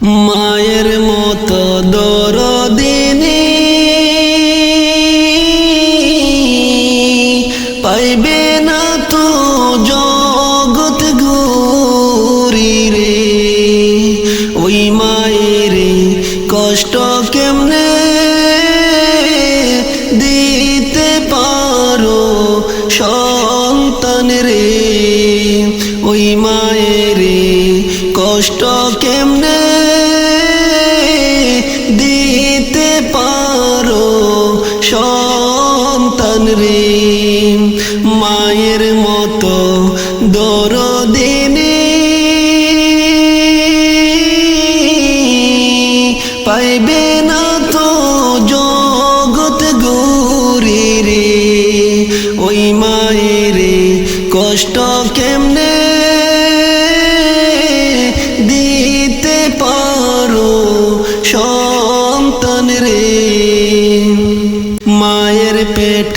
মায়ের মতো দরদিনী পাইবে না তো জগত গৌরী রে। ওই মায়ের কষ্ট কেমনে দিতে পারো সন্তান রে? ওই মায়ের কষ্ট কেমনে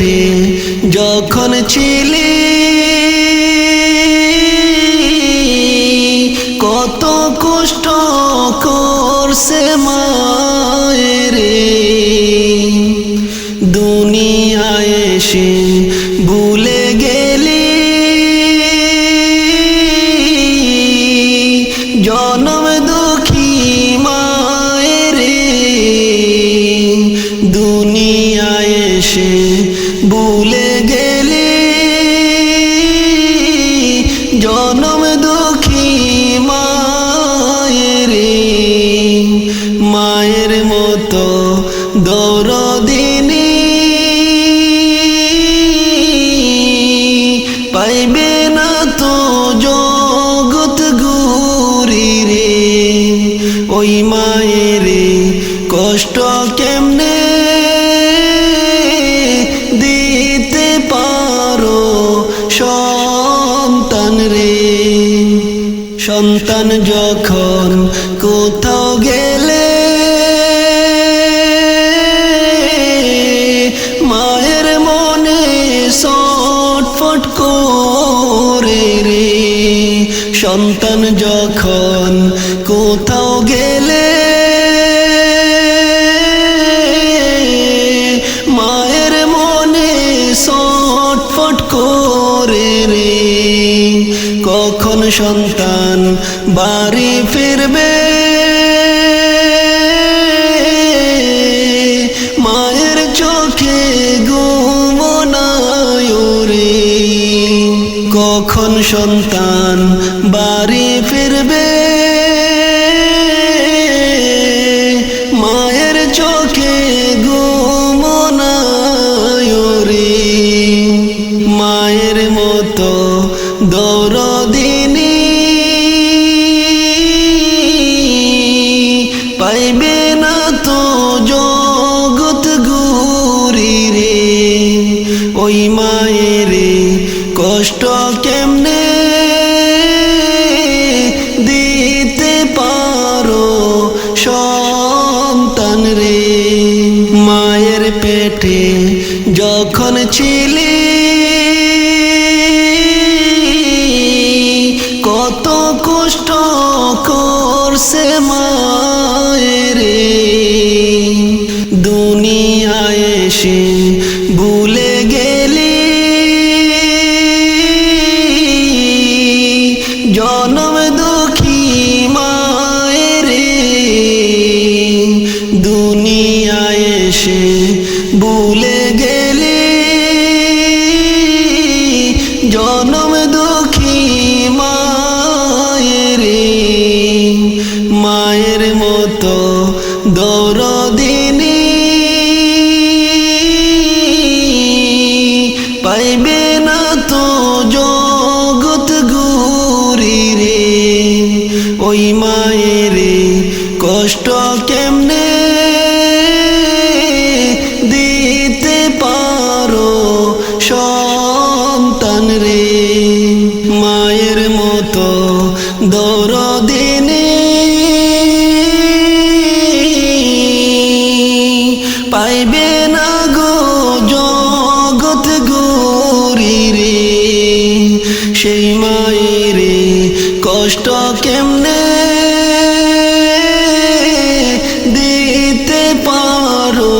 পেটে যখন ছিলি। কত কষ্ট করছে পাইবে না তো জগৎ গৌরী রে। ওই মায়ের কষ্ট কেমনে দিতে পারো সন্তান রে? সন্তান যখন কোথাও গেলে মায়ের মনে ছটফট করে রে। সন্তান যখন কোথাও গেলে মায়ের মনে সটফট করে রে। কখন সন্তান বাড়ি ফিরবে কখন সন্তান বাড়ি ফিরবে, মায়ের চোখে ঘুমনায় রে মায়ের মতো দৌড়দিনী পাইবে না তো জগৎ গৌরী রে ওই মায়ের কষ্ট এসে ভুলে গেলি। জনম দুঃখী মায়ের দুনিয়া এসে ভুলে পাইবে না গো জগত গৌরী রে। সেই মায়েরে কষ্ট কেমনে দিতে পারো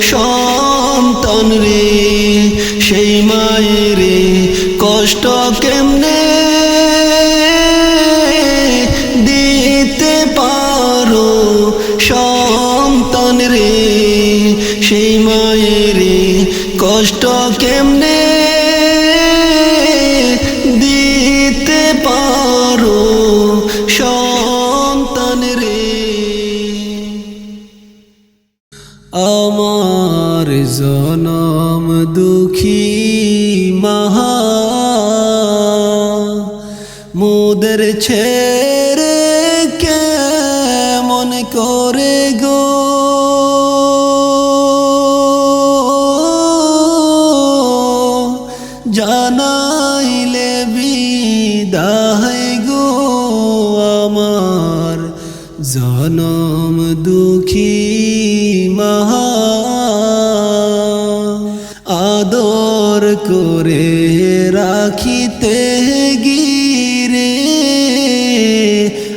সন্তন রে? সেই মায়েরে কষ্ট কেমনে দিতে পারো সন্তান রে? আমার জনম দুঃখী মহা মুদের ছেড়ে কেমন করে গো?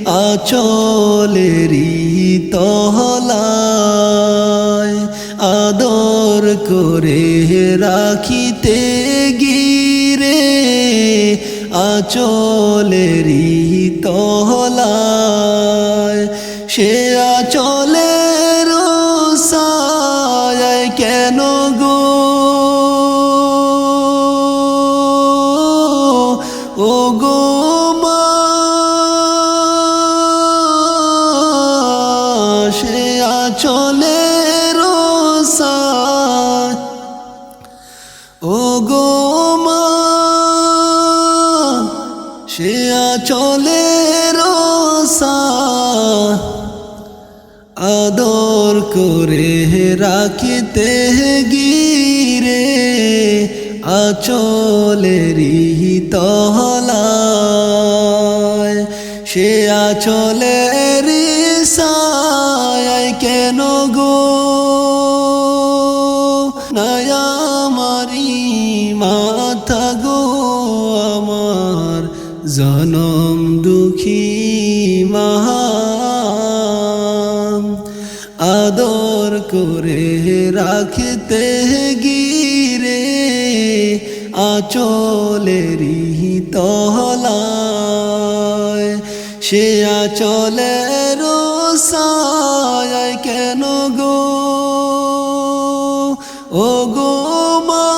আচলেরি তহলায় আদর করে রাখিতে গিরে আচলেরি তহলায় সে আচলের সায় কেন গো? ও গো মা রাখিতে গিরে আচলেরি তহলায় সে আচলেরি আচলেরি তহলায় সে আচলের সায় কেন গো? ও গো মা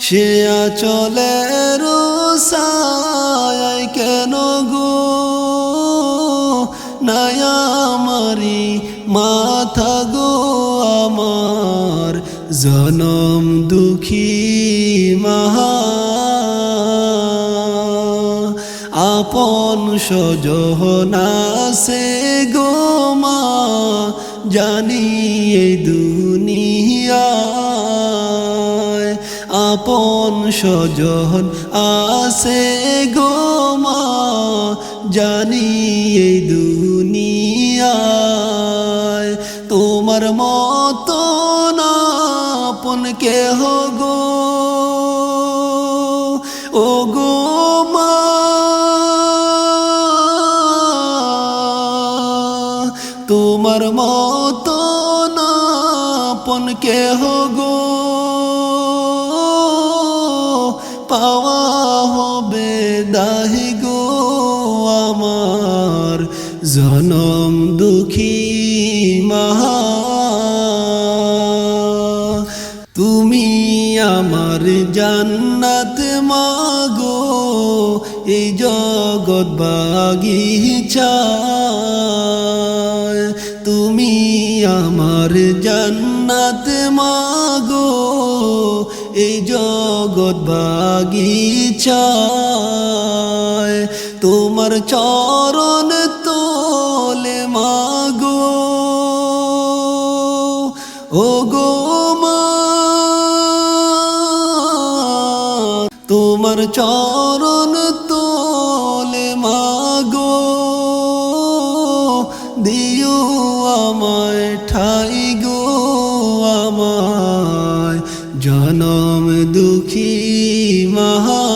সে আচলের আমার জনম দুঃখী মহা। আপন সজনা সে গো মা, জানি এই দুনিয়ায় আপন সজন আসে গো মা, জানি এই দুনিয়ায় তোমার মতো না আপন কেহ গো? ও গো তোমার মতো না আপন কেহ পাওয়া হবে দাহি গো আমার জনম দুঃখী মহা জান্নাত মাগো এই জগৎ বাগিচায়। তুমি আমার জান্নাত মাগো এই জগৎ বাগিচায়। তোমার চরণ চরণ তোলে মাগো, দিও আমায়, ঠাই গো আমায়, জনম দুঃখী মহা,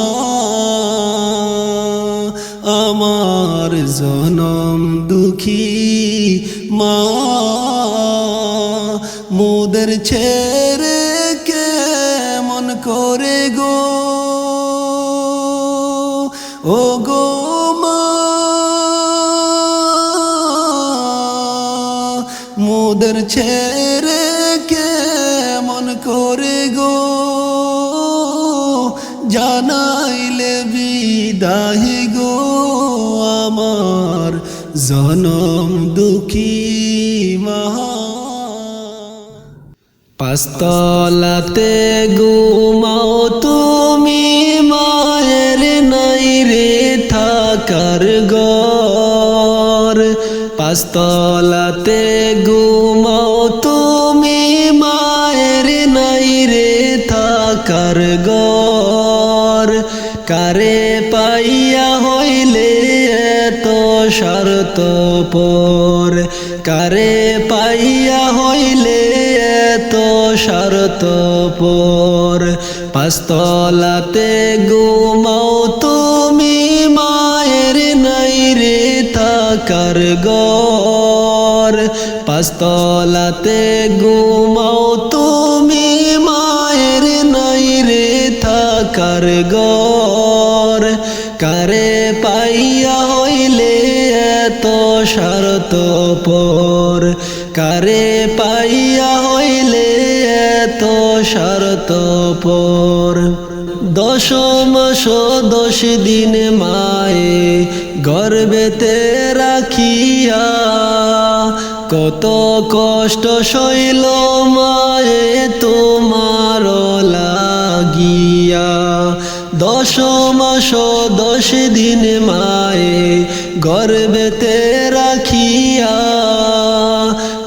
আমার জনম দুঃখী মা, মুদের ছেড়ে ছেড়ে কেমন করে গো? জানাইলে বিদাহি গো আমার জনম দুঃখী মহা পাস্তলাতে ঘুমাও তুমি, মায়ের নাই রে থাকার গর পাস্তলাতে কারে পাইয়া হইলে এত শর্ত পর। কারে পাইয়া হইলে এত শরত পর। পাস্তলাতে ঘুমাও তুমি মায়ের নাই রে থাকার গর পাস্তলাতে ঘুমাও থাকার গর। কারে পাইয়া হইলে এত শরত পর। কারে পাইয়া হইলে এত শরত পর। দশ মাস দশ দিন মায়ে গর্বেতে রাখিয়া। কত কষ্ট শৈল মায়ে তোমার লাগিয়া দশ মাস দশ দিন মায়ে গর্বেতে রাখিয়া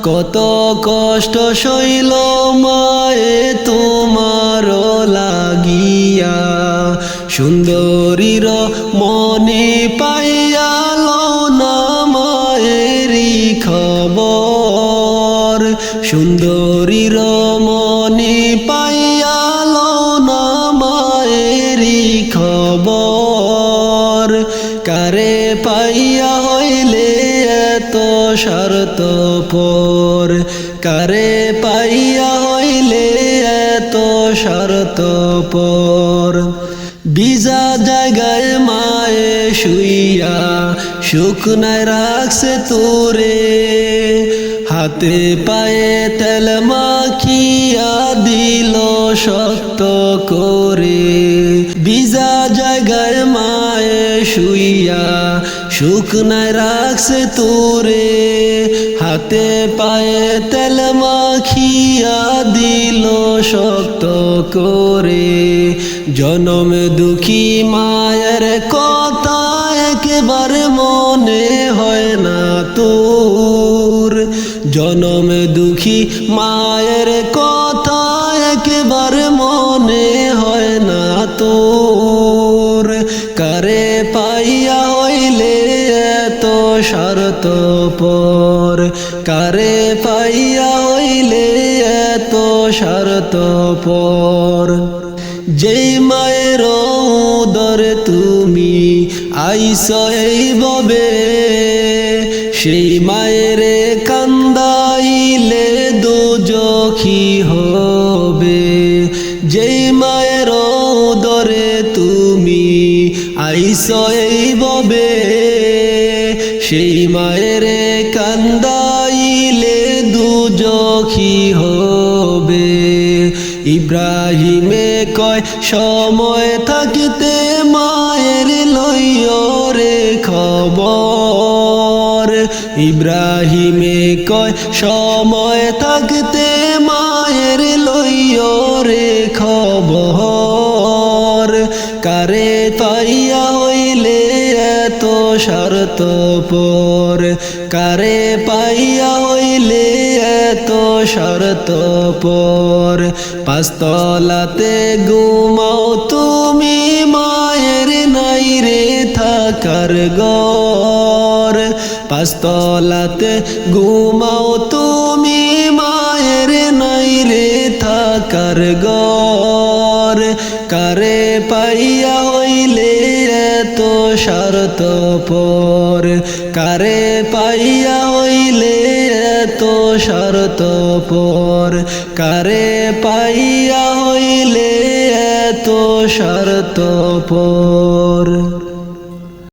কত কষ্ট শৈল মায়ে তোমার লাগিয়া। সুন্দরীর মনে পাইয়াল না মায়েরই খবর। সুন্দরীর মনে পাইয়াল শরত পর কারে পাইয়া হইলে এত শরত পর বিজা জায়গায় মায়ে শুইয়া শুকনায় রাখছে তোরে। হাতে পায়ে তেল মাখিয়া দিল শক্ত করে। বিজা জায়গায় মায়ে শুইয়া শুকনায় রাখছে তোরে। হাতে পায়ে তেল মাখিয়া দিল শক্ত করে। জনম দুঃখী মায়ের কথা একেবারে মনে হয় না তোর। জনম দুঃখী মায়ের কথা একেবারে মনে হয় না তোর। শরত পর কারে পাইয়া হইলে এত শরত পর যেই মায়ের উদর তুমি আইস এই ববে, সেই মায়ের কান্দাইলে দুজখি হবে। যেই মায়ের উদরে তুমি আইস সেই মায়ের কান্দাইলে দুজখি হবে। ইব্রাহিমে কয়, সময় থাকিতে মায়ের লইয়রে খবর। ইব্রাহিমে কয়, সময় থাকতে মায়ের লইয়রে খবর। শরত পর। কারে পাইয়া হইলে এত শরত পর। পাস্তলাতে ঘুমাও তুমি, মায়ের নাই রে থাকার গর পাস্তলাতে ঘুমাও তুমি, মায়ের নাই রে থাকার গর কারে হইলে শরত পর কারে পাইয়া হইলে এত শরত পর কারে পাইয়া হইলে এত শরত পর